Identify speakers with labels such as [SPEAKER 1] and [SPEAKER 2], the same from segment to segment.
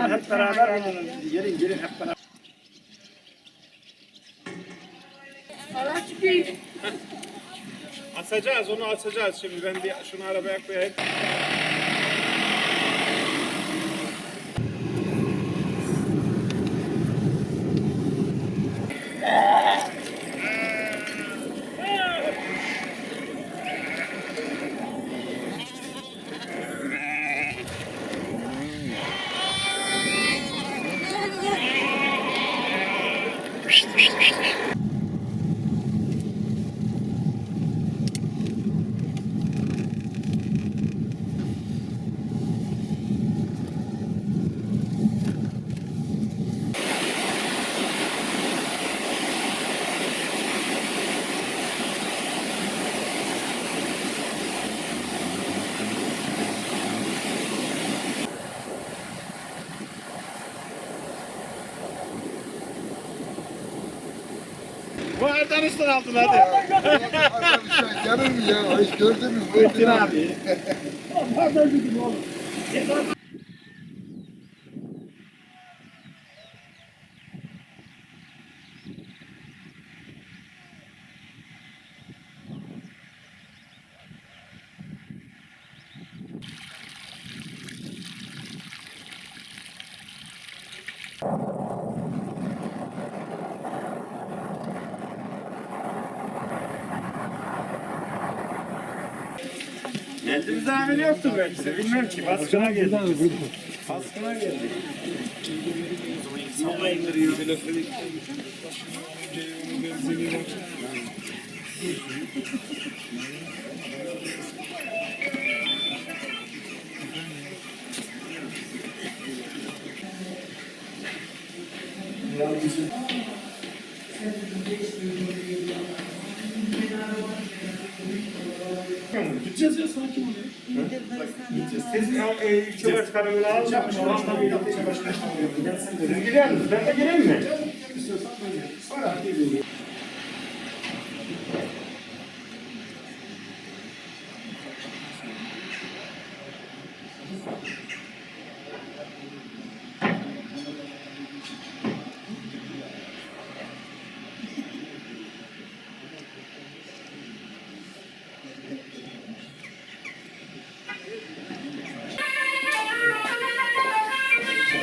[SPEAKER 1] Hep beraber olalım. Gelin gelin hep beraber. Asacağız onu asacağız şimdi ben bir şunu arabaya koyayım. Bu Usta aldın hadi.
[SPEAKER 2] Yarın mı ya? Hiç gördün mü?
[SPEAKER 1] Metin abi. Geldiğimizde ameli yoktu belki de. Bilmem ki. Baskına geldik. Baskına geldik. Hava indiriyor. Gideceğiz ya sakin ol ya. Gideceğiz. Siz e, ilçe alacakmış. Orhan Bey'le ilçe başkanımını. Siz gider misiniz? Ben de gireyim mi?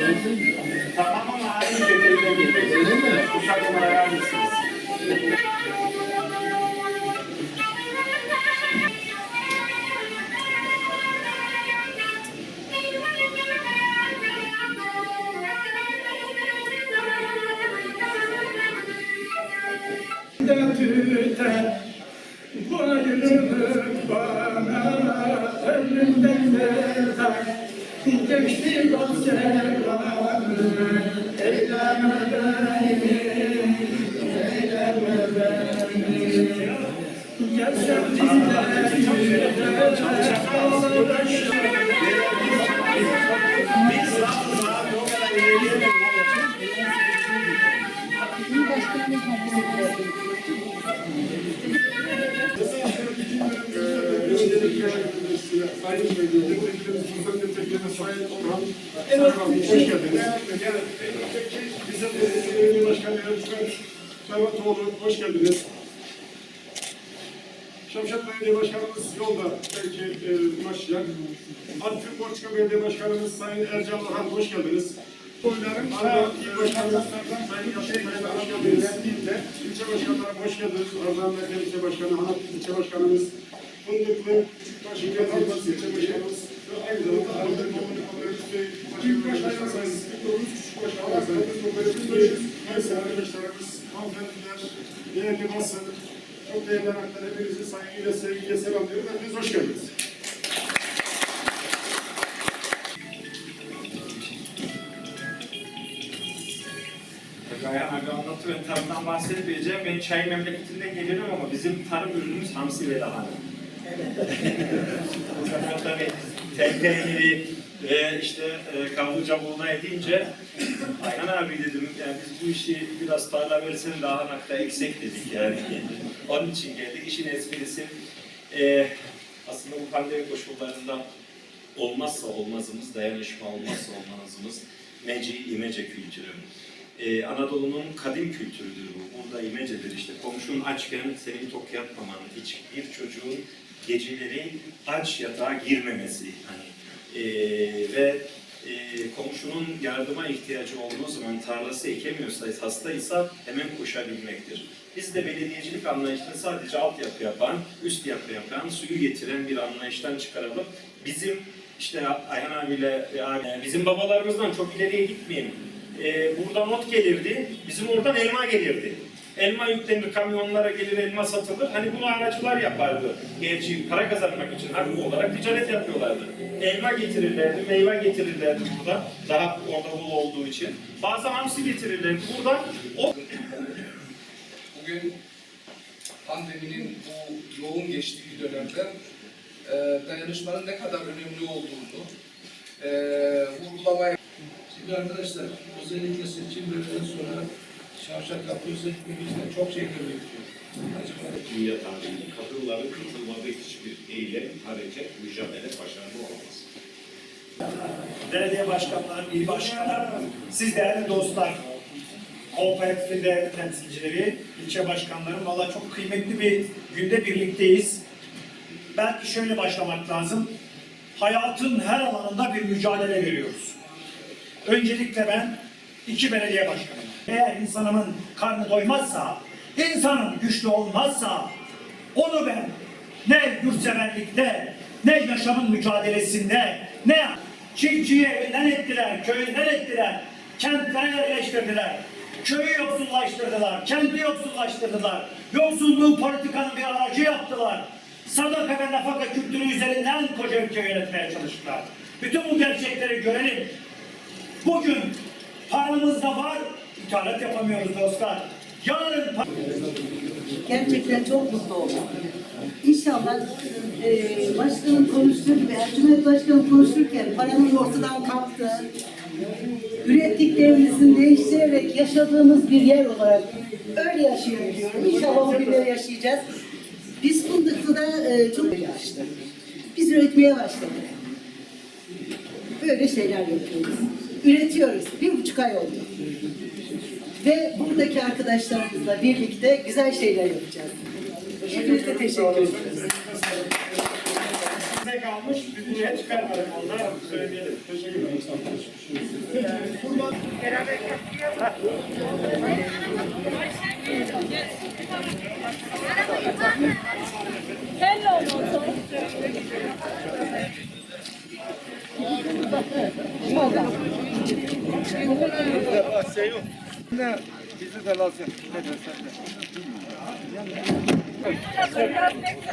[SPEAKER 1] Sonra geleyim. Tamam ama aynı şekilde gideceğiz. Öyle bana Önümden yeter Geçti o sevdanı Eyleme beni Eyleme Şamşat Belediye Başkanımız yolda belki e, ulaşacak. Artvin Borçka Belediye Başkanımız Sayın Ercan Orhan, hoş geldiniz. Arda İl Başkanımız Sayın Yaşar Bey'le hoş geldiniz. İlçe Başkanlarım hoş geldiniz. Ardahan Merkez İlçe Başkanı, Hanat İlçe Başkanımız, Fındıklı, Başkan Yalnız İlçe Başkanımız, ve aynı zamanda Ardahan Kooperatif Büyük Başkanımız, Sayın Sıkıntımız, Küçük Başkanımız, Sayın Kooperatif Meclis, Neyse arkadaşlarımız, hanımefendiler, değerli basın, çok değerli arkadaşlar, hepinizi saygıyla, sevgiyle selamlıyorum. Hepiniz hoş geldiniz.
[SPEAKER 3] Gayan abi anlattı ben tarımdan bahsetmeyeceğim. Ben çay memleketinden geliyorum ama bizim tarım ürünümüz hamsi ve lahana. o zaman tabii tentenli ve işte e, kavluca buğday deyince Ayhan abi dedim yani biz bu işi biraz tarla versen daha nakta eksik dedik yani. Onun için geldik. İşin esprisi e, aslında bu pandemi koşullarında olmazsa olmazımız, dayanışma olmazsa olmazımız. Meci, İmece kültürü. Ee, Anadolu'nun kadim kültürüdür bu. Burada İmece'dir işte. Komşun açken senin tok yatmaman, hiçbir çocuğun geceleri aç yatağa girmemesi. Hani, ee, ve e, komşunun yardıma ihtiyacı olduğu zaman tarlası ekemiyorsa, hastaysa hemen koşabilmektir. Biz de belediyecilik anlayışını sadece altyapı yapan, üst yapı yapan, suyu getiren bir anlayıştan çıkaralım. Bizim işte Ayhan abiyle bizim babalarımızdan çok ileriye gitmeyelim. Ee, buradan ot gelirdi, bizim oradan elma gelirdi. Elma yüklenir, kamyonlara gelir, elma satılır. Hani bunu aracılar yapardı. Gerçi para kazanmak için haklı olarak ticaret yapıyorlardı. Elma getirirlerdi, meyve getirirlerdi burada. Daha orada bul olduğu için. Bazen hamsi getirirlerdi. Buradan o
[SPEAKER 4] Bugün pandeminin bu yoğun geçtiği dönemde e, dayanışmanın ne kadar önemli olduğunu e, vurgulamaya
[SPEAKER 5] Şimdi arkadaşlar özellikle seçimlerden sonra şavşak yapıyorsa hepimizden çok şey. Acaba
[SPEAKER 6] dünya tarihinde kadınların katılmadığı hiçbir eylem, hareket, mücadele başarılı olamaz.
[SPEAKER 7] belediye başkanları, il başkanları, siz değerli dostlar, kooperatifin değerli temsilcileri, ilçe başkanlarım, valla çok kıymetli bir günde birlikteyiz. Belki şöyle başlamak lazım. Hayatın her alanında bir mücadele veriyoruz. Öncelikle ben iki belediye başkanıyım. Eğer insanımın karnı doymazsa, insanın güçlü olmazsa, onu ben ne yurtseverlikte, ne yaşamın mücadelesinde, ne çiftçiyi evinden ettiler, köyünden ettiler, kentlere yerleştirdiler. Köyü yoksullaştırdılar, kenti yoksullaştırdılar. Yoksulluğu politikanın bir aracı yaptılar. Sadaka ve nafaka kültürü üzerinden koca ülke yönetmeye çalıştılar. Bütün bu gerçekleri görelim. Bugün paramız da var, ithalat yapamıyoruz dostlar. Yarın
[SPEAKER 8] Gerçekten çok mutlu oldum. İnşallah e, başkanın konuştuğu gibi, Ercüment Başkanım konuşurken paranın ortadan kalktığı, ürettiklerimizin değiştirerek yaşadığımız bir yer olarak öyle yaşıyor diyorum. İnşallah o günleri yaşayacağız. Biz Fındıklı'da e, çok yaşlı. Biz üretmeye başladık. Böyle şeyler yapıyoruz. Üretiyoruz. Bir buçuk ay oldu. Ve buradaki arkadaşlarımızla birlikte güzel şeyler yapacağız. Hepinize teşekkür ederim.
[SPEAKER 7] Size kalmış, niye çıkarmadık onlar söyleyelim. Teşekkür ederim.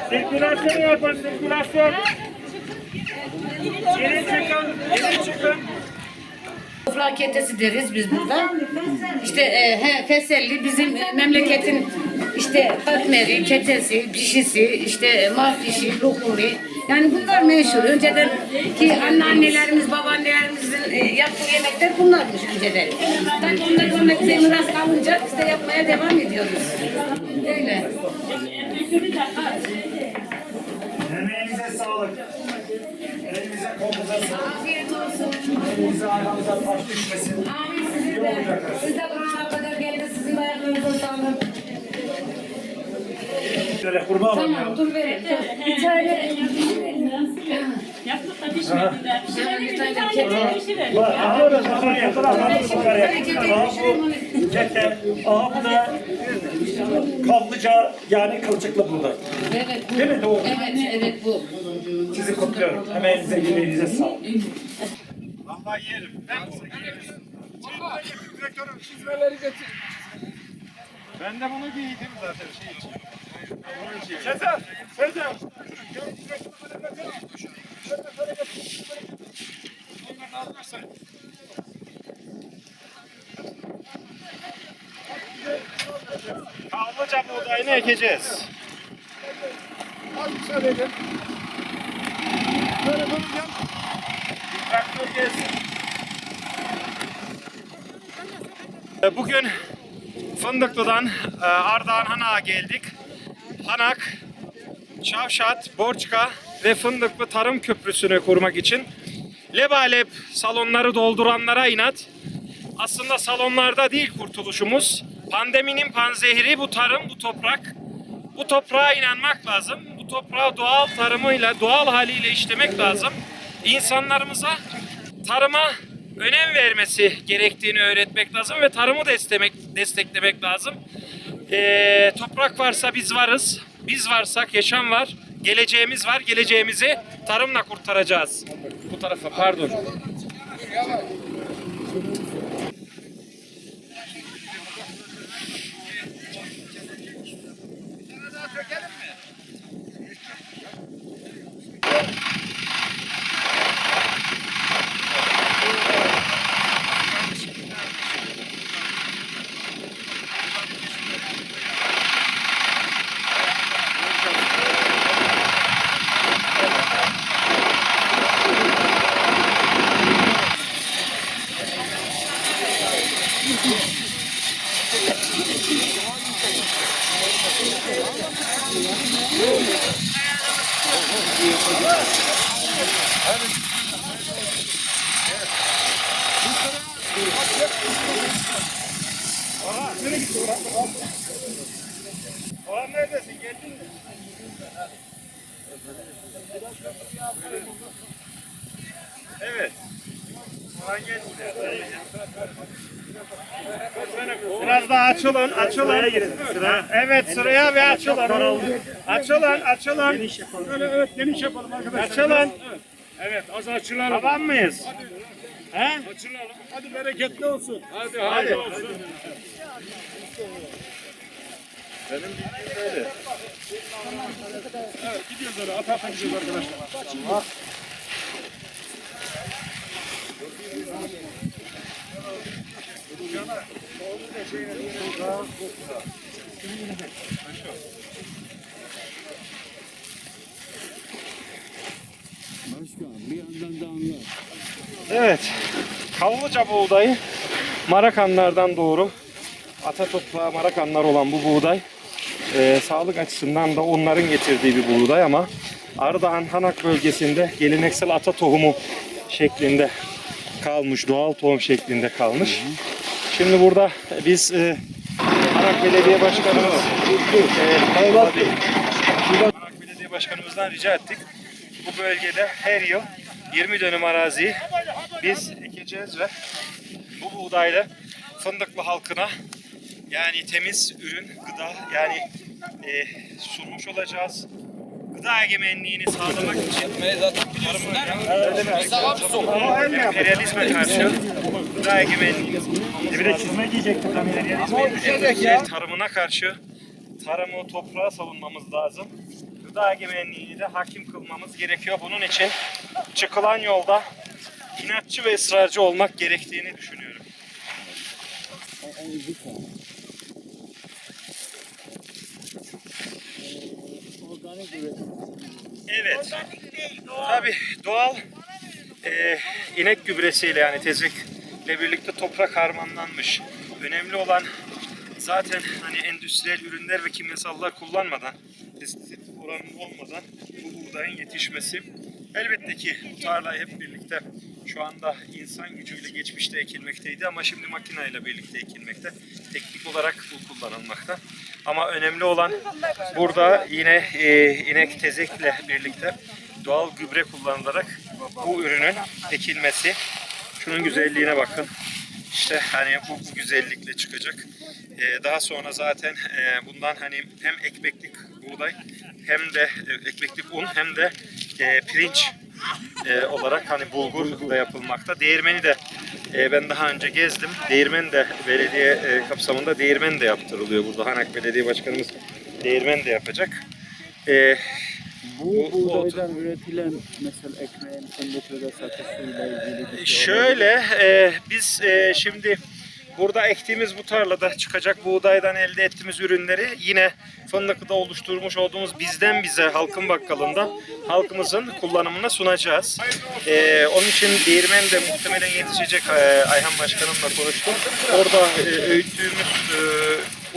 [SPEAKER 7] Sirkülasyon yapın, sirkülasyon. Yeni çıkın, yeni çıkın.
[SPEAKER 9] Sofra ketesi deriz biz burada. İşte e, he, Feselli bizim e, memleketin işte katmeri, ketesi, pişisi, işte mafişi, lokumi. Yani bunlar meşhur. Önceden ki anneannelerimiz, babaannelerimizin e, yaptığı yemekler bunlarmış önceden. Tabii bunlar sonra bize miras kalınca biz de yapmaya devam ediyoruz. Öyle.
[SPEAKER 7] Emeğinize sağlık. Elinize kolunuza sağlık.
[SPEAKER 9] Afiyet olsun.
[SPEAKER 7] Elinize ayağınıza taş düşmesin.
[SPEAKER 9] Amin size de. Siz de buraya kadar geldi. Sizin de ayaklarınıza sağlık.
[SPEAKER 7] Şöyle kurban.
[SPEAKER 9] Tamam dur verin. Bir tane
[SPEAKER 10] Yaptık da pişmediler.
[SPEAKER 9] Hemen bir tane kete.
[SPEAKER 7] Bak, aha orada yukarıya, yukarıya, yukarıya. Aha bu kete, aha bu da kaplıca yani kılçıklı burada.
[SPEAKER 9] Evet bu.
[SPEAKER 7] Değil mi? Doğru.
[SPEAKER 9] Evet evet bu.
[SPEAKER 7] Sizi kutluyorum. Emeğinize, yüreğinize sağlık. Vallahi yerim. Ben direktörüm çizmeleri getir. Ben de bunu giydim zaten şey için. Sezer, Sezer. Kavlıca buğdayını ekeceğiz. Az müsaade edin. Böyle bakacağım. Traktör gelsin. Bugün Fındıklı'dan e, Ardahan Hanak'a geldik. Hanak, Çavşat, Borçka ve Fındıklı Tarım Köprüsü'nü kurmak için lebalep salonları dolduranlara inat
[SPEAKER 3] aslında salonlarda değil kurtuluşumuz. Pandeminin panzehri bu tarım, bu toprak. Bu toprağa inanmak lazım. Bu toprağı doğal tarımıyla, doğal haliyle işlemek lazım. İnsanlarımıza tarıma önem vermesi gerektiğini öğretmek lazım ve tarımı desteklemek, desteklemek lazım. Ee, toprak varsa biz varız. Biz varsak yaşam var. Geleceğimiz var. Geleceğimizi tarımla kurtaracağız. Bu tarafa pardon. Orhan neredesin? Geldin mi? Evet. Orhan gel buraya. Biraz daha açılın, açılın. Sıra. Evet, sıraya ve açılın. Açılın, açılın. Geniş yapalım. Öyle, evet, geniş yapalım arkadaşlar. Açılın. Evet, az açılalım. Tamam mıyız? He? Açılalım. Hadi bereketli olsun. Hadi, hadi. olsun. Benim bildiğim böyle. Evet, gidiyoruz öyle. Ata ata gidiyoruz arkadaşlar. Evet. Kavlıca buğdayı Marakanlardan doğru ata toprağı Marakanlar olan bu buğday e, sağlık açısından da onların getirdiği bir buğday ama Ardahan Hanak bölgesinde geleneksel ata tohumu şeklinde kalmış, doğal tohum şeklinde kalmış. Şimdi burada biz e, Hanak Belediye Başkanımız e, Hanak Belediye Başkanımızdan rica ettik. Bu bölgede her yıl 20 dönüm araziyi biz ekeceğiz ve bu buğdayla Fındıklı halkına yani temiz ürün, gıda yani e, sunmuş olacağız. Gıda egemenliğini sağlamak için emperyalizme karşı gıda egemenliğini bir de çizme giyecektik emperyalizmin tarımına karşı tarımı, toprağı savunmamız lazım. Gıda egemenliğini de hakim kılmamız gerekiyor. Bunun için çıkılan yolda inatçı ve ısrarcı olmak gerektiğini düşünüyorum. Evet. Tabii doğal e, inek gübresiyle yani tezekle birlikte toprak harmanlanmış. Önemli olan zaten hani endüstriyel ürünler ve kimyasallar kullanmadan, pestisit oranı olmadan bu buğdayın yetişmesi. Elbette ki bu tarlayı hep birlikte şu anda insan gücüyle geçmişte ekilmekteydi ama şimdi makineyle birlikte ekilmekte. Teknik olarak bu kullanılmakta. Ama önemli olan burada yine e, inek tezekle birlikte doğal gübre kullanılarak bu ürünün ekilmesi. Şunun güzelliğine bakın. İşte hani bu, bu güzellikle çıkacak. Ee, daha sonra zaten e, bundan hani hem ekmeklik buğday hem de e, ekmeklik un hem de e, pirinç e, olarak hani bulgur da yapılmakta. Değirmeni de e, ben daha önce gezdim. Değirmen de belediye e, kapsamında değirmen de yaptırılıyor burada. Hanak Belediye Başkanımız değirmen de yapacak. E,
[SPEAKER 10] Bu buğdaydan üretilen mesela ekmeğin fındıklı satışıyla ilgili bir şey
[SPEAKER 3] Şöyle e, biz e, şimdi burada ektiğimiz bu tarlada çıkacak buğdaydan elde ettiğimiz ürünleri yine Fındıklı'da oluşturmuş olduğumuz bizden bize halkın bakkalında halkımızın kullanımına sunacağız. E, onun için değirmen de muhtemelen yetişecek e, Ayhan Başkanımla konuştum. Orada e, öğüttüğümüz e,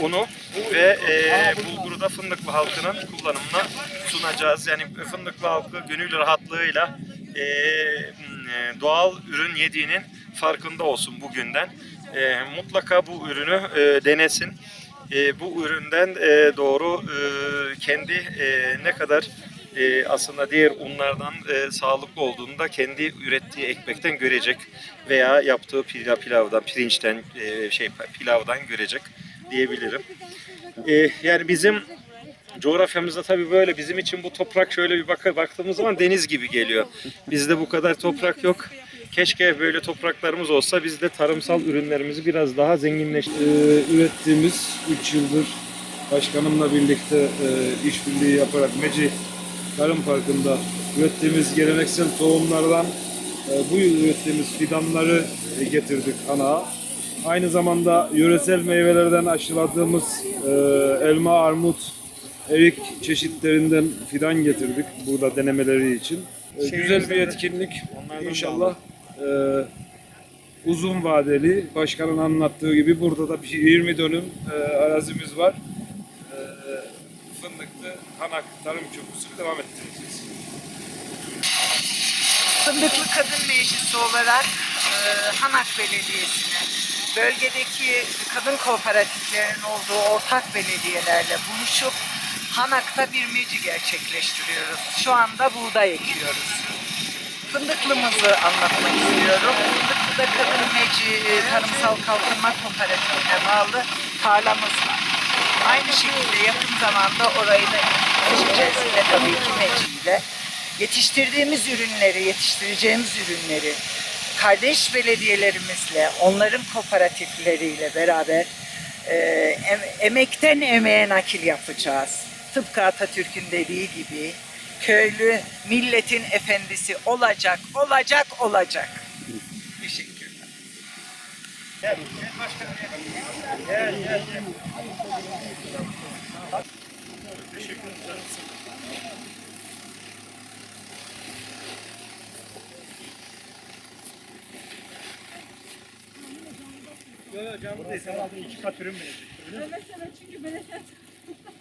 [SPEAKER 3] unu ve e, bulguru da Fındıklı halkının kullanımına sunacağız. Yani Fındıklı halkı gönül rahatlığıyla e, e, doğal ürün yediğinin farkında olsun bugünden. e, mutlaka bu ürünü e, denesin. E, bu üründen e, doğru e, kendi e, ne kadar e, aslında diğer unlardan e, sağlıklı olduğunu da kendi ürettiği ekmekten görecek veya yaptığı pilav, pilavdan, pirinçten, e, şey pilavdan görecek diyebilirim. E, yani bizim coğrafyamızda tabii böyle bizim için bu toprak şöyle bir bak baktığımız zaman deniz gibi geliyor. Bizde bu kadar toprak yok. Keşke böyle topraklarımız olsa biz de tarımsal ürünlerimizi biraz daha zenginleştir.
[SPEAKER 11] Ee, ürettiğimiz 3 yıldır başkanımla birlikte e, işbirliği yaparak Meci Tarım Parkı'nda ürettiğimiz geleneksel tohumlardan e, bu yıl ürettiğimiz fidanları e, getirdik ana. Aynı zamanda yöresel meyvelerden aşıladığımız e, elma, armut, erik çeşitlerinden fidan getirdik burada denemeleri için. E, güzel bir etkinlik. İnşallah e, uzun vadeli başkanın anlattığı gibi burada da bir 20 dönüm e, arazimiz var. E, fındıklı Hanak Tarım Köprüsü'nü devam ettireceğiz.
[SPEAKER 12] Fındıklı Kadın Meclisi olarak e, Hanak Belediyesi'ne, bölgedeki kadın kooperatiflerin olduğu ortak belediyelerle buluşup Hanak'ta bir meci gerçekleştiriyoruz. Şu anda buğday ekiyoruz. Fındıklımızı anlatmak istiyorum. Fındıklı'da Kadın Meci e, Tarımsal Kalkınma Kooperatifine bağlı tarlamız var. Aynı şekilde yakın zamanda orayı da geçeceğiz ve tabii ki meciyle. Yetiştirdiğimiz ürünleri, yetiştireceğimiz ürünleri kardeş belediyelerimizle, onların kooperatifleriyle beraber e, em- emekten emeğe nakil yapacağız. Tıpkı Atatürk'ün dediği gibi köylü milletin efendisi olacak, olacak, olacak. Teşekkürler.
[SPEAKER 3] Canlı değil, sen aldın iki kat ürün verecek.
[SPEAKER 13] Evet evet çünkü belediye